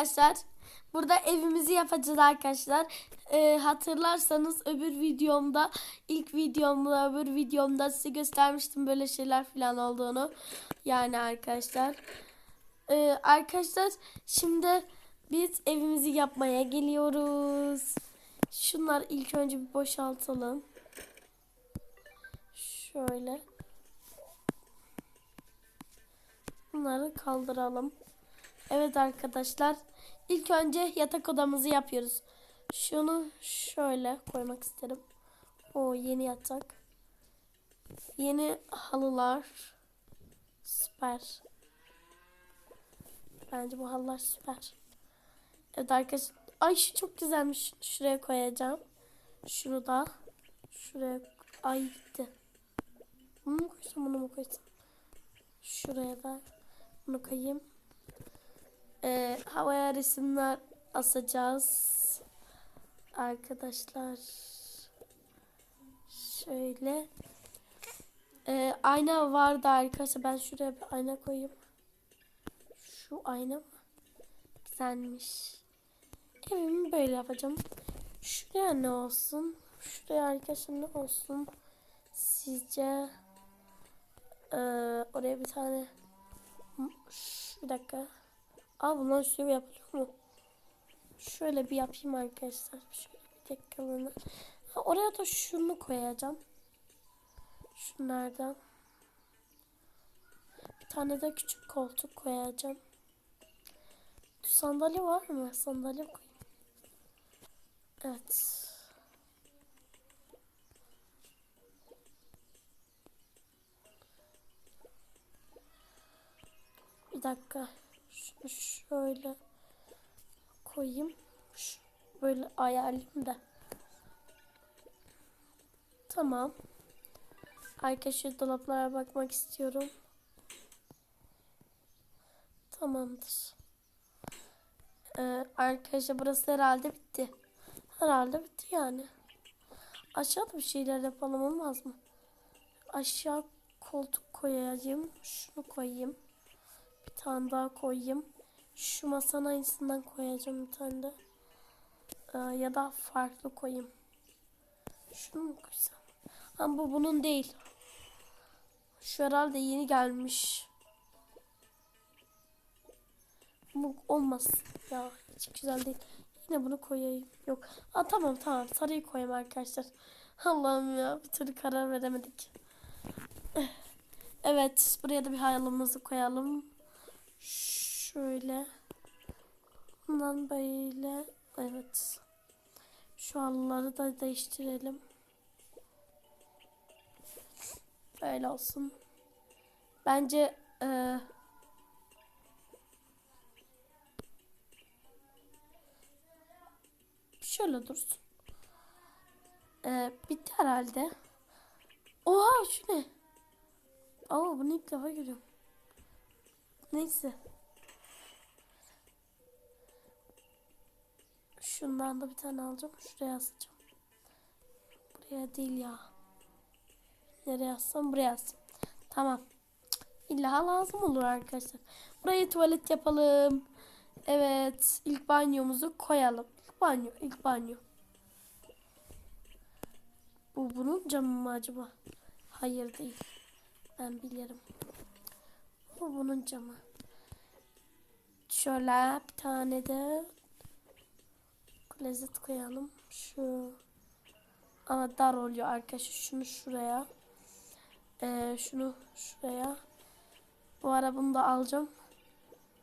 Arkadaşlar burada evimizi yapacağız arkadaşlar. Ee, hatırlarsanız öbür videomda ilk videomda öbür videomda size göstermiştim böyle şeyler falan olduğunu. Yani arkadaşlar. Ee, arkadaşlar şimdi biz evimizi yapmaya geliyoruz. Şunlar ilk önce bir boşaltalım. Şöyle. Bunları kaldıralım. Evet arkadaşlar. İlk önce yatak odamızı yapıyoruz. Şunu şöyle koymak isterim. O yeni yatak. Yeni halılar. Süper. Bence bu halılar süper. Evet arkadaşlar. Ay şu çok güzelmiş. Şuraya koyacağım. Şunu da. Şuraya. Ay gitti. Bunu mu koysam bunu mu koysam? Şuraya da. Bunu koyayım. Ee, havaya resimler asacağız. Arkadaşlar. Şöyle. Ee, ayna vardı arkadaşlar. Ben şuraya bir ayna koyayım. Şu ayna mı? Güzelmiş. Evimi böyle yapacağım. Şuraya ne olsun? Şuraya arkadaşlar ne olsun? Sizce ee, oraya bir tane bir dakika. Aa bundan şöyle yapılıyor mu? Şöyle bir yapayım arkadaşlar. Şöyle bir dakikalığına. Ha, oraya da şunu koyacağım. Şunlardan. Bir tane de küçük koltuk koyacağım. Sandalye var mı? Sandalye koyayım. Evet. Bir dakika. Şöyle koyayım. Böyle ayarlayayım da. Tamam. Arkadaşlar dolaplara bakmak istiyorum. Tamamdır. Ee, arkadaşlar burası herhalde bitti. Herhalde bitti yani. Aşağıda bir şeyler yapalım olmaz mı? Aşağı koltuk koyayım. Şunu koyayım. Tane daha koyayım. Şu masanın aynısından koyacağım bir tane de. Ee, ya da farklı koyayım. Şunu mu koysam? Ama bu bunun değil. Şu herhalde yeni gelmiş. Bu olmaz. Ya hiç güzel değil. Yine bunu koyayım. Yok. Aa, tamam tamam. Sarıyı koyayım arkadaşlar. Allah'ım ya. Bir türlü karar veremedik. Evet. Buraya da bir hayalımızı koyalım. Şöyle. Bundan böyle. Evet. Şu halıları da değiştirelim. Böyle olsun. Bence e, şöyle dursun. E, bitti herhalde. Oha şu ne? Aa bunu ilk defa görüyorum. Neyse. Şundan da bir tane alacağım. Şuraya asacağım. Buraya değil ya. Nereye assam buraya assam. Tamam. İlla lazım olur arkadaşlar. Burayı tuvalet yapalım. Evet. ilk banyomuzu koyalım. İlk banyo. ilk banyo. Bu bunun camı mı acaba? Hayır değil. Ben bilirim. Bu bunun camı. Şöyle bir tane de klozet koyalım. Şu ama dar oluyor arkadaşlar. Şunu şuraya. Ee, şunu şuraya. Bu ara bunu da alacağım.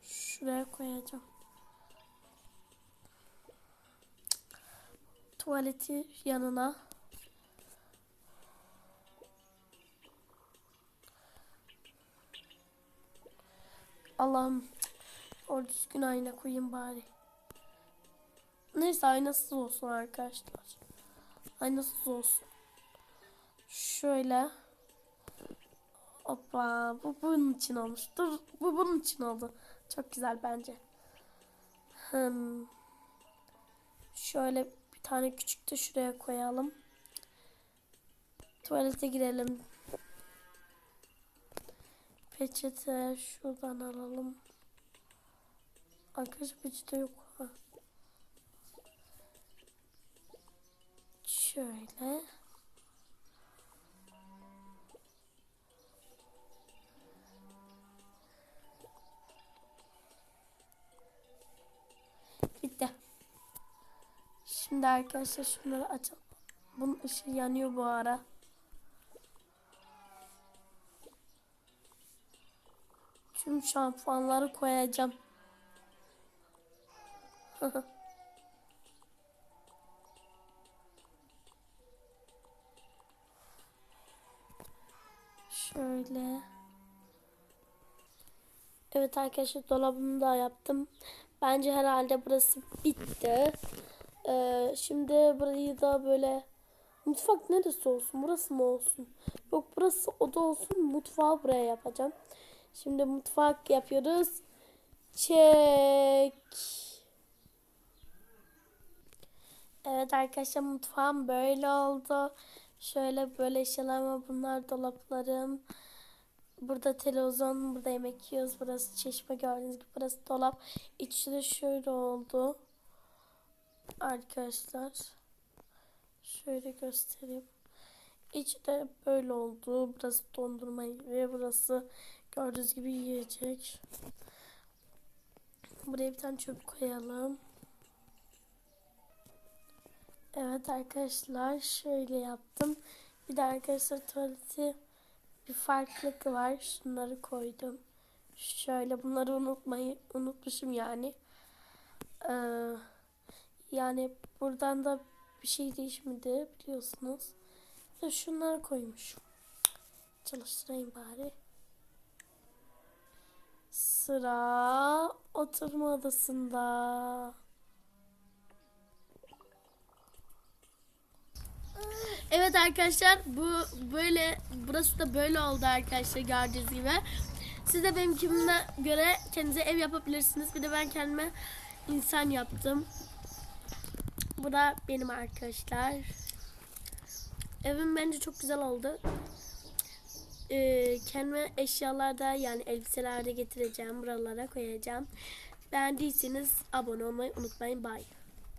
Şuraya koyacağım. Tuvaleti yanına. Allah'ım o düzgün ayna koyayım bari. Neyse aynasız olsun arkadaşlar. Aynasız olsun. Şöyle. Hoppa. Bu bunun için olmuş. Dur. Bu bunun için oldu. Çok güzel bence. Hmm. Şöyle bir tane küçük de şuraya koyalım. Tuvalete girelim. Peçete şuradan alalım. Arkadaşlar peçete yok. Ha. Şöyle. Bitti. Şimdi arkadaşlar şunları açalım. Bunun ışığı yanıyor bu ara. Tüm şampuanları koyacağım. Şöyle. Evet arkadaşlar dolabımı da yaptım. Bence herhalde burası bitti. Ee, şimdi burayı da böyle mutfak neresi olsun? Burası mı olsun? Yok burası oda olsun. Mutfağı buraya yapacağım. Şimdi mutfak yapıyoruz. Çek. Evet arkadaşlar mutfağım böyle oldu. Şöyle böyle eşyalarım bunlar dolaplarım. Burada televizyon, burada yemek yiyoruz. Burası çeşme gördüğünüz gibi. Burası dolap. İçi de şöyle oldu. Arkadaşlar. Şöyle göstereyim. İçi de böyle oldu. Burası dondurma ve burası gördüğünüz gibi yiyecek. Buraya bir tane çöp koyalım. Evet arkadaşlar şöyle yaptım. Bir de arkadaşlar tuvaleti bir farklılık var. Şunları koydum. Şöyle bunları unutmayı unutmuşum yani. Ee, yani buradan da bir şey değişmedi biliyorsunuz. Ve şunları koymuşum. Çalıştırayım bari. Sıra oturma odasında. Evet arkadaşlar bu böyle burası da böyle oldu arkadaşlar gördüğünüz gibi. Siz de benim kimime göre kendinize ev yapabilirsiniz. Bir de ben kendime insan yaptım. Bu da benim arkadaşlar. Evim bence çok güzel oldu. Ee, kendime eşyalarda yani elbiselerde getireceğim. Buralara koyacağım. Beğendiyseniz abone olmayı unutmayın. Bye.